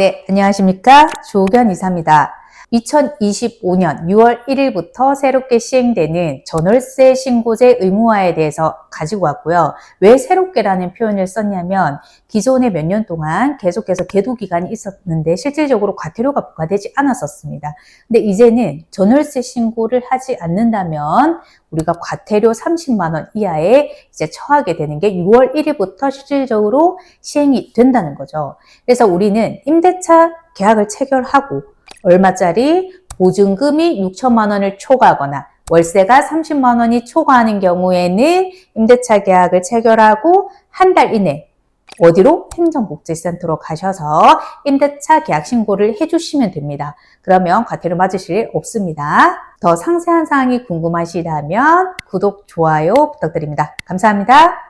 네, 안녕하십니까. 조견 이사입니다. 2025년 6월 1일부터 새롭게 시행되는 전월세 신고제 의무화에 대해서 가지고 왔고요. 왜 새롭게라는 표현을 썼냐면 기존에 몇 년 동안 계속해서 계도 기간이 있었는데 실질적으로 과태료가 부과되지 않았었습니다. 근데 이제는 전월세 신고를 하지 않는다면 우리가 과태료 30만 원 이하에 이제 처하게 되는 게 6월 1일부터 실질적으로 시행이 된다는 거죠. 그래서 우리는 임대차 계약을 체결하고 얼마짜리 보증금이 6천만 원을 초과하거나 월세가 30만 원이 초과하는 경우에는 임대차 계약을 체결하고 한 달 이내 어디로? 행정복지센터로 가셔서 임대차 계약 신고를 해주시면 됩니다. 그러면 과태료 맞으실 일 없습니다. 더 상세한 사항이 궁금하시다면 구독, 좋아요 부탁드립니다. 감사합니다.